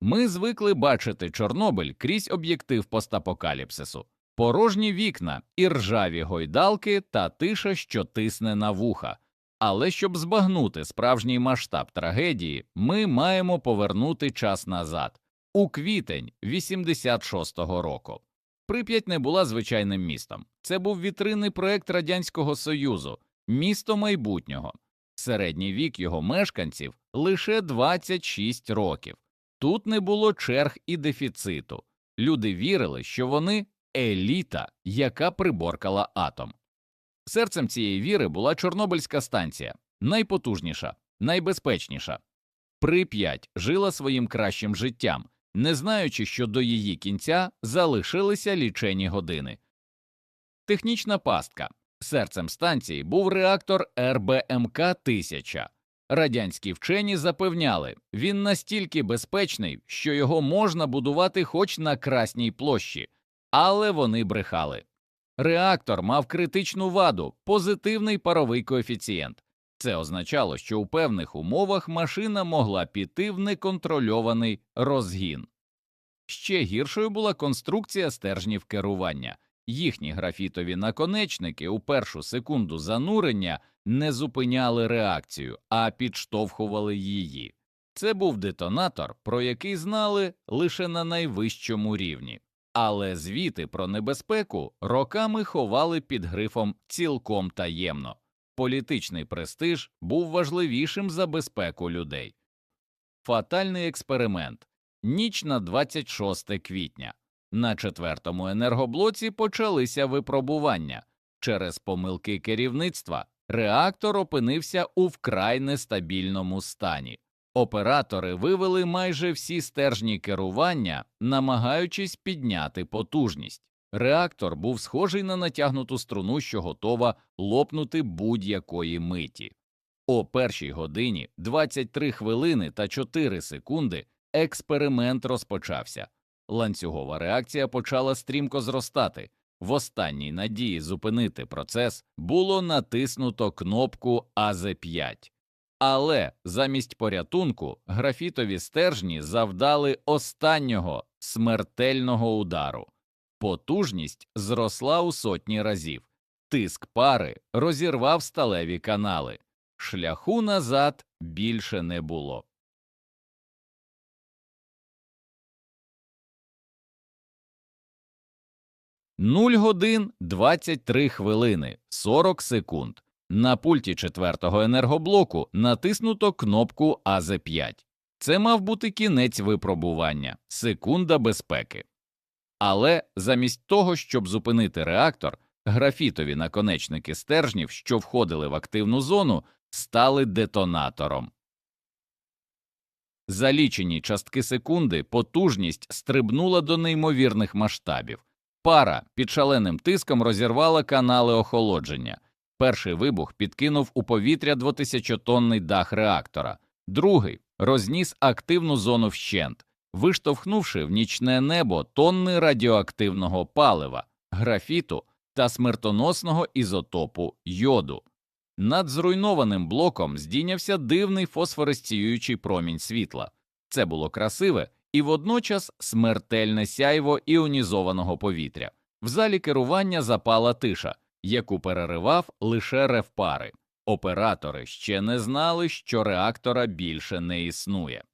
Ми звикли бачити Чорнобиль крізь об'єктив постапокаліпсису, порожні вікна і ржаві гойдалки та тиша, що тисне на вуха. Але щоб збагнути справжній масштаб трагедії, ми маємо повернути час назад у квітень 86-го року. Прип'ять не була звичайним містом. Це був вітринний проект Радянського Союзу, місто майбутнього. Середній вік його мешканців лише 26 років. Тут не було черг і дефіциту. Люди вірили, що вони еліта, яка приборкала атом. Серцем цієї віри була Чорнобильська станція, найпотужніша, найбезпечніша. Прип'ять жила своїм кращим життям, не знаючи, що до її кінця залишилися лічені години. Технічна пастка. Серцем станції був реактор РБМК 1000 Радянські вчені запевняли, він настільки безпечний, що його можна будувати хоч на Красній площі, але вони брехали. Реактор мав критичну ваду, позитивний паровий коефіцієнт. Це означало, що у певних умовах машина могла піти в неконтрольований розгін. Ще гіршою була конструкція стержнів керування. Їхні графітові наконечники у першу секунду занурення не зупиняли реакцію, а підштовхували її. Це був детонатор, про який знали лише на найвищому рівні. Але звіти про небезпеку роками ховали під грифом цілком таємно. Політичний престиж був важливішим за безпеку людей. Фатальний експеримент. Ніч на 26 квітня. На четвертому енергоблоці почалися випробування. Через помилки керівництва реактор опинився у вкрай нестабільному стані. Оператори вивели майже всі стержні керування, намагаючись підняти потужність. Реактор був схожий на натягнуту струну, що готова лопнути будь-якої миті. О першій годині 23 хвилини та 4 секунди експеримент розпочався. Ланцюгова реакція почала стрімко зростати. В останній надії зупинити процес було натиснуто кнопку АЗ5. Але замість порятунку графітові стержні завдали останнього смертельного удару. Потужність зросла у сотні разів, тиск пари розірвав сталеві канали, шляху назад більше не було. Нуль годин 23 хвилини 40 секунд. На пульті четвертого енергоблоку натиснуто кнопку АЗ5. Це мав бути кінець випробування, секунда безпеки. Але замість того, щоб зупинити реактор, графітові наконечники стержнів, що входили в активну зону, стали детонатором. За лічені частки секунди потужність стрибнула до неймовірних масштабів. Пара під шаленим тиском розірвала канали охолодження. Перший вибух підкинув у повітря 2000-тонний дах реактора, другий розніс активну зону вщент, виштовхнувши в нічне небо тонни радіоактивного палива, графіту та смертоносного ізотопу йоду. Над зруйнованим блоком здійнявся дивний фосфоресціюючий промінь світла. Це було красиве і водночас смертельне сяйво іонізованого повітря. В залі керування запала тиша, яку переривав лише рев пари. Оператори ще не знали, що реактора більше не існує.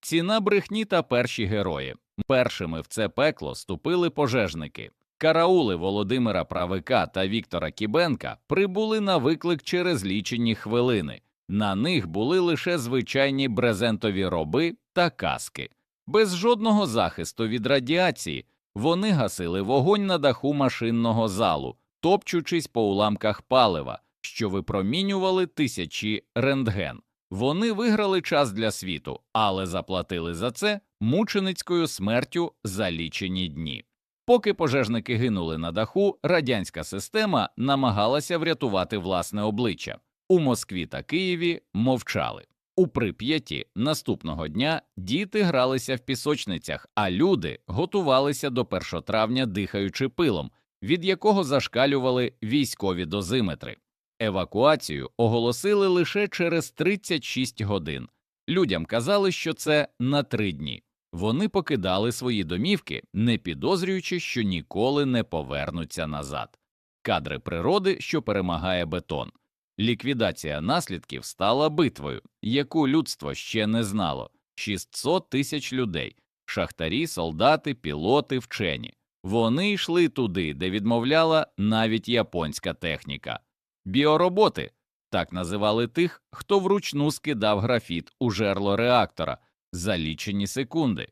Ціна брехні та перші герої. Першими в це пекло ступили пожежники. Караули Володимира Правика та Віктора Кібенка прибули на виклик через лічені хвилини. На них були лише звичайні брезентові роби та каски. Без жодного захисту від радіації вони гасили вогонь на даху машинного залу, топчучись по уламках палива, що випромінювали тисячі рентген. Вони виграли час для світу, але заплатили за це мученицькою смертю за лічені дні. Поки пожежники гинули на даху, радянська система намагалася врятувати власне обличчя. У Москві та Києві мовчали. У Прип'яті наступного дня діти гралися в пісочницях, а люди готувалися до 1 травня, дихаючи пилом, від якого зашкалювали військові дозиметри. Евакуацію оголосили лише через 36 годин. Людям казали, що це на три дні. Вони покидали свої домівки, не підозрюючи, що ніколи не повернуться назад. Кадри природи, що перемагає бетон. Ліквідація наслідків стала битвою, яку людство ще не знало. 600 тисяч людей, шахтарі, солдати, пілоти, вчені. Вони йшли туди, де відмовляла навіть японська техніка. Біороботи так називали тих, хто вручну скидав графіт у жерло реактора за лічені секунди.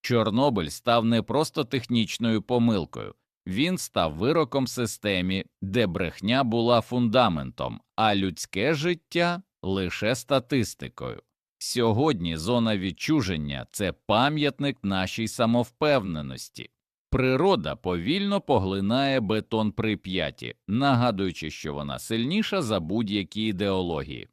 Чорнобиль став не просто технічною помилкою, він став вироком системі, де брехня була фундаментом, а людське життя лише статистикою. Сьогодні зона відчуження це пам'ятник нашій самовпевненості. Природа повільно поглинає бетон прип'яті, нагадуючи, що вона сильніша за будь-які ідеології.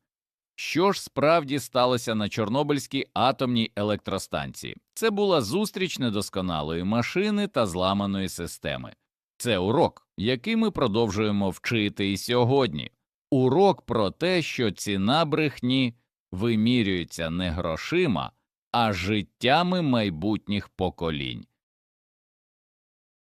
Що ж справді сталося на Чорнобильській атомній електростанції? Це була зустріч недосконалої машини та зламаної системи. Це урок, який ми продовжуємо вчити і сьогодні. Урок про те, що ціна брехні вимірюється не грошима, а життями майбутніх поколінь.